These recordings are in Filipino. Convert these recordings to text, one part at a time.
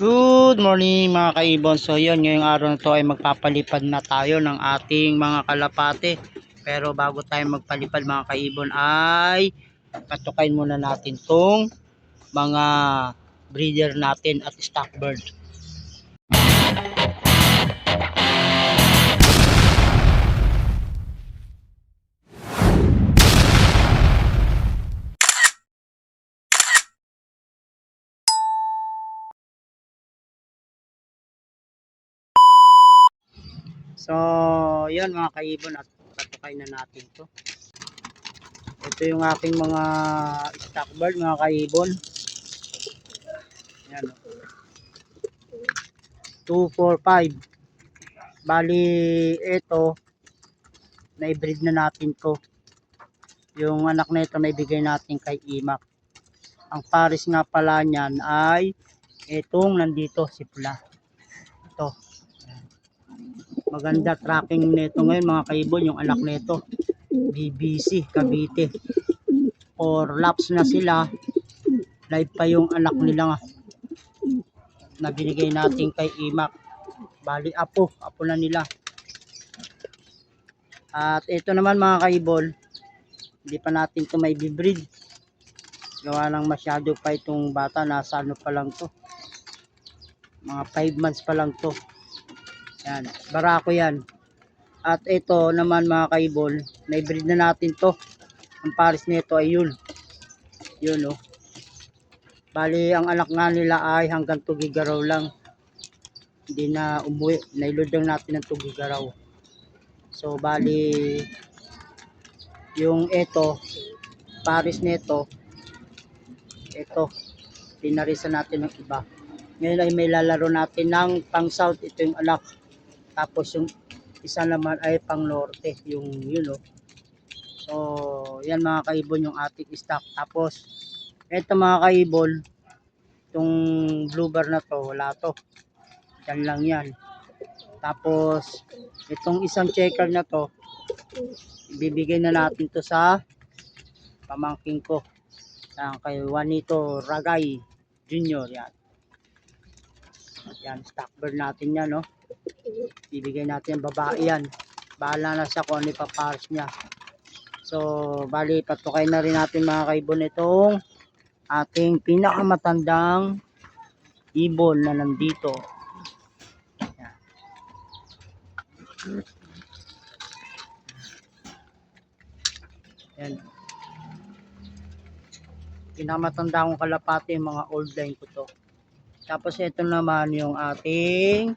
Good morning mga kaibon. So yun, ngayong araw na to ay magpapalipad na tayo ng ating mga kalapate. Pero bago tayo magpalipad mga kaibon ay patukain muna natin tong mga breeder natin at stock bird. So, yun mga kaibon at patukay na natin to. Ito yung aking mga stock bird mga kaibon. Yan. oh. 2, 4, 5. Bali, ito, na-breed na natin to. Yung anak na ito naibigay natin kay Imak. Ang pares nga pala niyan ay itong nandito si Pula. Ito. Maganda tracking nito ngayon mga kaibon yung anak nito. BBC Cavite. Or laps na sila. Live pa yung anak nila nga. Na binigay natin kay Imak. Bali apo, apo na nila. At ito naman mga kaibol, hindi pa natin to may bibreed. Gawa lang masyado pa itong bata, nasa ano pa lang to. Mga 5 months pa lang to. Yan, barako yan. At ito naman mga kaibol, na-breed na natin to. Ang pares nito ay yun. Yun oh. Bali, ang anak nga nila ay hanggang tugigaraw lang. Hindi na umuwi. Nailod lang natin ng tugigaraw. So, bali, yung ito, pares nito, ito, pinarisa natin ng iba. Ngayon ay may lalaro natin ng pang south, ito yung anak. Tapos yung isa naman ay pang norte, yung yun oh. So, yan mga kaibon yung ating stock. Tapos, eto mga kaibon, itong blue bar na to, wala to. Yan lang yan. Tapos, itong isang checker na to, ibibigay na natin to sa pamangking ko. Kay Juanito Ragay Junior, yan. Yan, stock natin yan, no? Bibigay natin babae yan. Bahala na siya kung ano ipapares niya. So, bali, patukay na rin natin mga kaibon itong ating pinakamatandang ibon na nandito. Yan. Yan. Pinakamatanda kong kalapati yung mga old line ko to. Tapos ito naman yung ating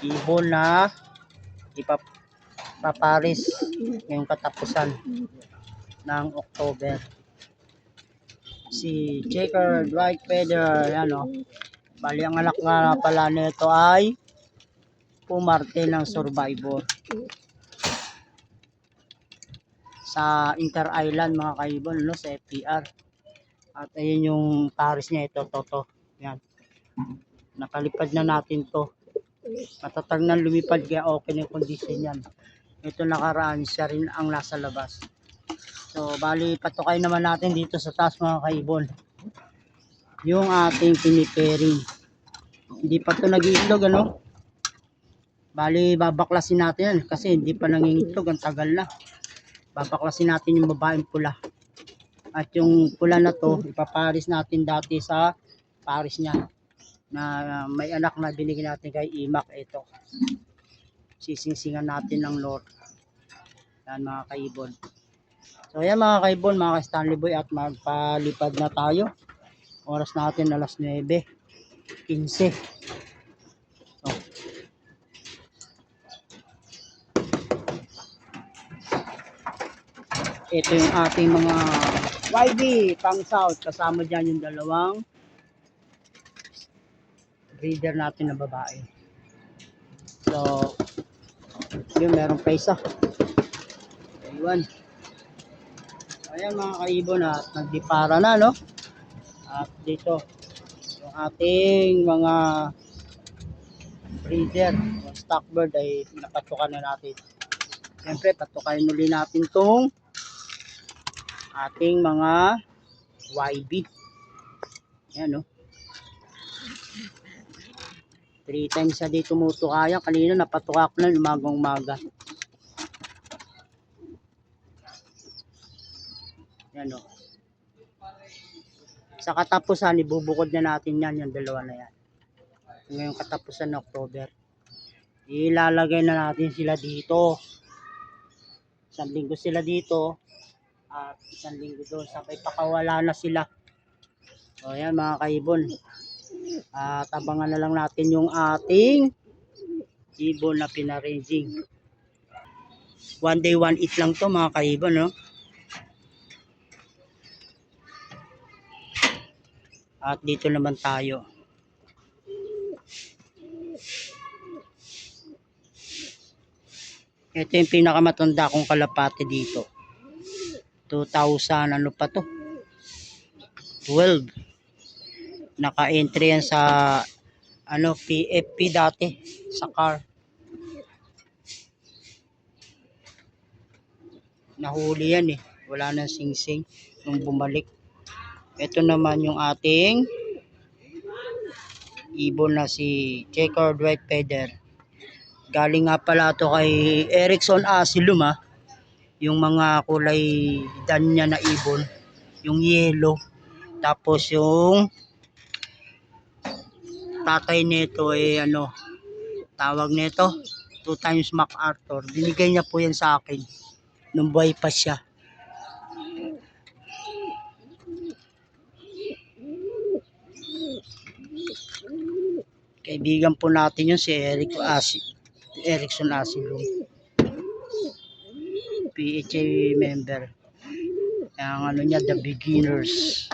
ibon na ipapaparis yung katapusan ng October. Si Checkered White Feather, yan o. Bali ang anak nga pala nito ay pumarte ng Survivor. Sa Inter Island mga kaibon, no, sa FPR. At ayun yung pares niya ito, toto. Yan. Nakalipad na natin to. Matatag na lumipad kaya okay na yung condition yan. Ito nakaraan, siya rin ang nasa labas. So, bali, patukay naman natin dito sa taas mga kaibon. Yung ating pinipairing. Hindi pa to nag-iitlog, ano? Bali, babaklasin natin yan kasi hindi pa nangingitlog, ang tagal na. Babaklasin natin yung babaeng pula. At yung pula na to, ipaparis natin dati sa paris niya na may anak na binigyan natin kay Imak ito. Sisingsingan natin ng Lord. Yan mga kaibon. So yan mga kaibon, mga Stanley Boy at magpalipad na tayo. Oras natin alas 9.15. So, ito yung ating mga YB pang south. Kasama dyan yung dalawang breeder natin na babae. So, yun, meron pa isa. Ayun. Ayan mga kaibon at nagdipara na, no? At dito, yung ating mga breeder, yung stock ay napatukan na natin. Siyempre, patukayin uli natin tong ating mga YB. Yan, oh. Three times sa dito tumutukaya. Kanina napatukak na umagang umaga. Yan, oh. Sa katapusan, ibubukod na natin yan, yung dalawa na yan. Ngayong katapusan ng October. Ilalagay na natin sila dito. Isang linggo sila dito. At isang linggo doon. Sabay pakawala na sila. O yan mga kaibon. At abangan na lang natin yung ating ibon na pinaranging. One day, one eat lang to mga kaibon. No? At dito naman tayo. Ito yung pinakamatanda kong kalapate dito. 2000 ano pa to? 12. Naka-entry yan sa ano PFP dati sa car. Nahuli yan eh. Wala nang sing-sing nung bumalik. Ito naman yung ating ibon na si checkered white feather. Galing nga pala to kay Erickson Asylum ah. Yung mga kulay dan niya na ibon. Yung yellow. Tapos yung tatay nito eh ano tawag nito two times MacArthur. Binigay niya po yan sa akin nung buhay pa siya. Kaibigan po natin yun si Eric Asi Erickson Asilum. PHA member. Ang ano niya, The Beginners.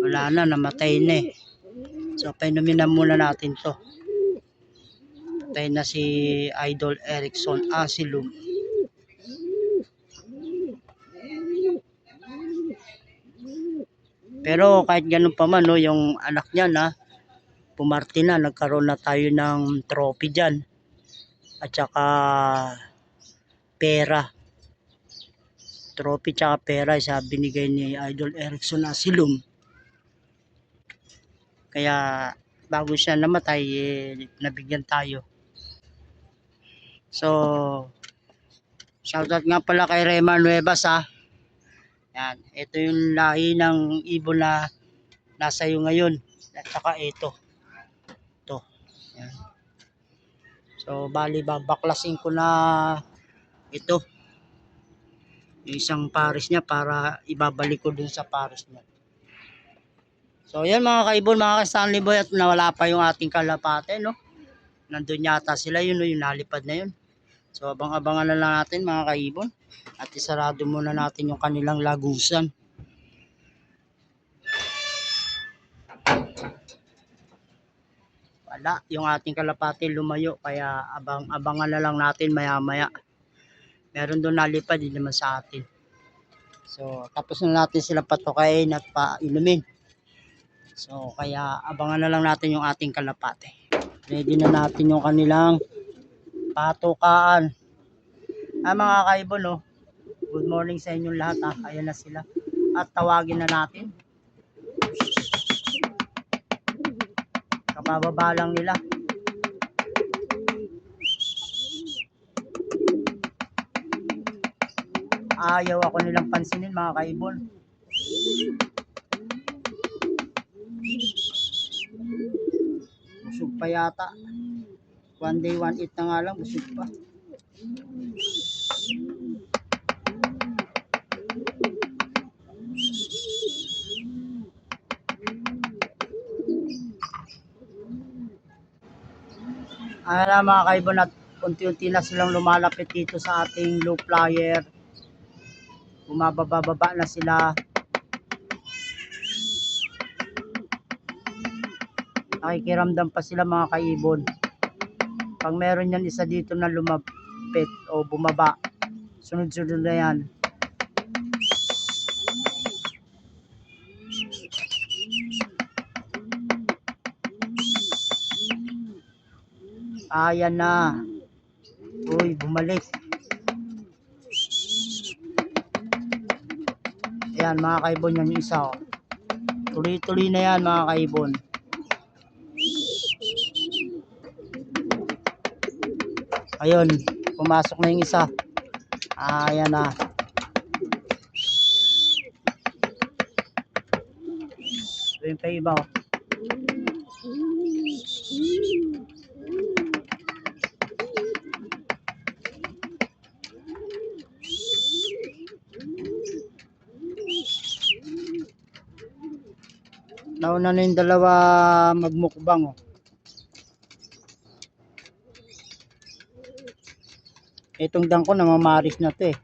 Wala na, namatay na eh. So, painumin na muna natin to. Patay na si Idol Erickson Asilum. Pero kahit ganun pa man, no, yung anak niya na, pumarte na, nagkaroon na tayo ng trophy dyan. At saka pera. Trophy tsaka pera, isa binigay ni Idol Erickson Asilum. Kaya bago siya namatay, eh, nabigyan tayo. So, shoutout nga pala kay Rema Nuevas ha. Yan, ito yung lahi ng ibon na nasa iyo ngayon. At saka ito. Yan. So, bali babaklasin ko na ito. Isang pares niya para ibabalik ko dun sa pares niya. So, yan mga kaibon, mga ka-Stanley Boy at nawala pa yung ating kalapate, no? Nandun yata sila yun, no? yung nalipad na yun. So, abang-abangan na lang natin mga kaibon. At isarado muna natin yung kanilang lagusan. Wala, yung ating kalapati lumayo. Kaya abang-abangan na lang natin maya-maya. Meron doon nalipad, hindi naman sa atin. So, tapos na natin sila patukain at painumin. So, kaya abangan na lang natin yung ating kalapate. Ready na natin yung kanilang patukaan. Ah, mga kaibon, no? Good morning sa inyong lahat, ha? Ayan na sila. At tawagin na natin. Kabababa lang nila. Ayaw ako nilang pansinin, mga kaibon. Busog pa yata. One day, one eat na nga lang, busog pa. Ayan na mga kaibon at unti-unti na silang lumalapit dito sa ating low flyer. Bumababa-baba na sila. Nakikiramdam pa sila mga kaibon. Pag meron yan isa dito na lumapit o bumaba, sunod-sunod na yan. Ayan na. Uy, bumalik. Ayan mga kaibon yan yung isa. Oh. Tuloy-tuloy na yan mga kaibon. Ayun, pumasok na yung isa. Ayan na. Ito yung pa iba. Oh. Nauna na yung dalawa magmukbang. Oh. Itong dangko namamaris na to eh.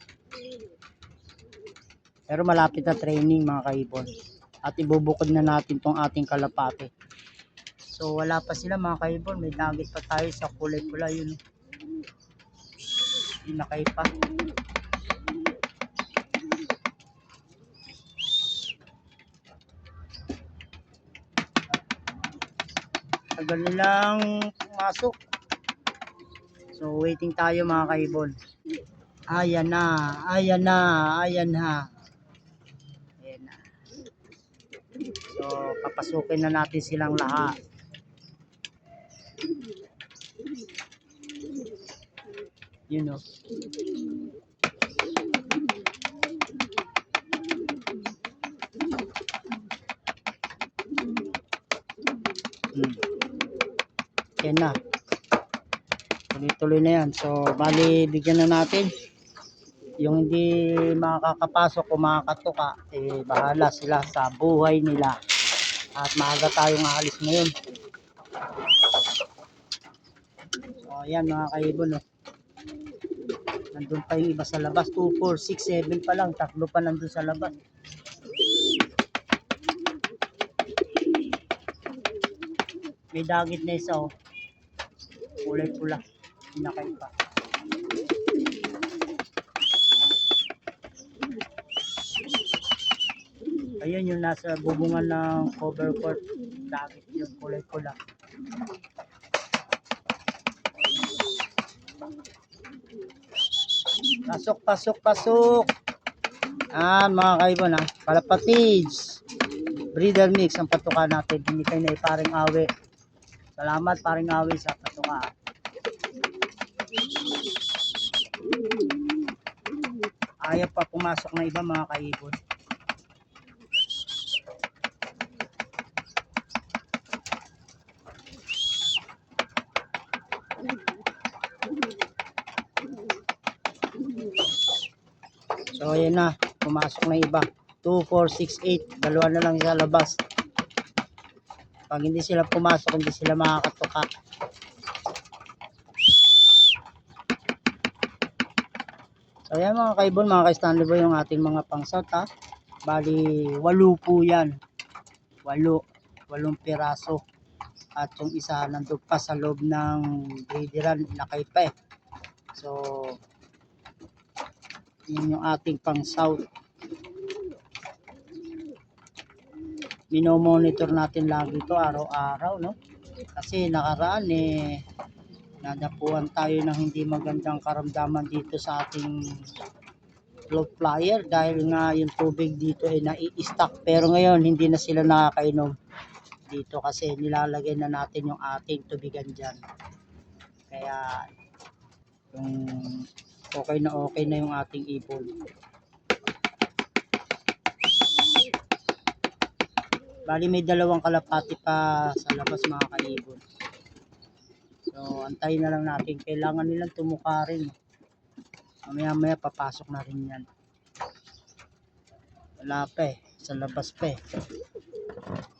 Pero malapit na training mga kaibon. At ibubukod na natin tong ating kalapate. So wala pa sila mga kaibon. May nugget pa tayo sa kulay pula yun. Hindi na kayo pa. Tagal nilang pumasok. So waiting tayo mga kaibon. Ayan na, ayan na, ayan na. Ayan na. So papasukin na natin silang lahat. Yun o. Yan na. Tuloy-tuloy na yan. So, bali, bigyan na natin. Yung hindi makakapasok o makakatuka, eh, bahala sila sa buhay nila. At maaga tayong aalis ngayon. So, ayan mga kaibon. Oh. Nandun pa yung iba sa labas. 2, 4, 6, 7 pa lang. Tatlo pa nandun sa labas. May dagit na isa oh. Kulay pula. Pinakay pa. Ayun yung nasa bubungan ng cover court. Dagit yung kulay pula. Pasok, pasok, pasok. Ah, mga kaibon ha. Kalapatids. Breeder mix ang patuka natin. Hindi kayo na paring awi. Salamat paring awi sa patuka. Ayaw pa pumasok na iba mga kaibon. So ayan na, pumasok na iba. 2, 4, 6, 8. Dalawa na lang sa labas. Pag hindi sila pumasok, hindi sila makakatuka. So ayan mga kaibon, mga ka-Stanley Boy, yung ating mga pangsat ha. Bali, walo po yan. Walo. Walong piraso. At yung isa nandun pa sa loob ng breederan, nakay pa eh. So, yun yung ating pang south. Minomonitor natin lagi ito araw-araw, no? Kasi nakaraan eh, nadapuan tayo ng hindi magandang karamdaman dito sa ating float flyer dahil nga yung tubig dito ay nai-stack. Pero ngayon hindi na sila nakakainom dito kasi nilalagay na natin yung ating tubigan dyan. Kaya yung okay na okay na yung ating ibon bali may dalawang kalapati pa sa labas mga kaibon So, antayin na lang natin. Kailangan nilang tumuka rin. Mamaya maya papasok na rin yan. Wala pa eh. Sa labas pa eh.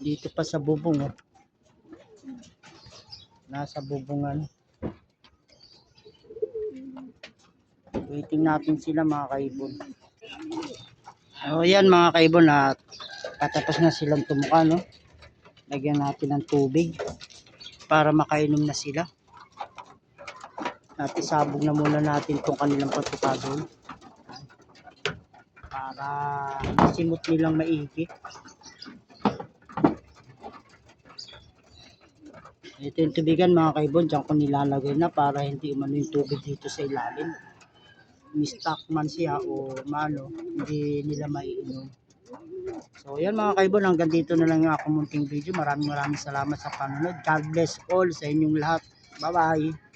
Dito pa sa bubong oh. Nasa bubungan. Waiting natin sila mga kaibon. So, yan mga kaibon at patapos na silang tumuka no. Lagyan natin ng tubig para makainom na sila. At isabog na muna natin itong kanilang pagkakagol. Para masimot nilang maigi. Ito yung tubigan mga kaibon. Diyan ko nilalagay na para hindi umano yung tubig dito sa ilalim. Mistak man siya o mano, hindi nila maiinom. So yan mga kaibon, hanggang dito na lang yung ako munting video. Maraming maraming salamat sa panonood. God bless all sa inyong lahat. Bye bye.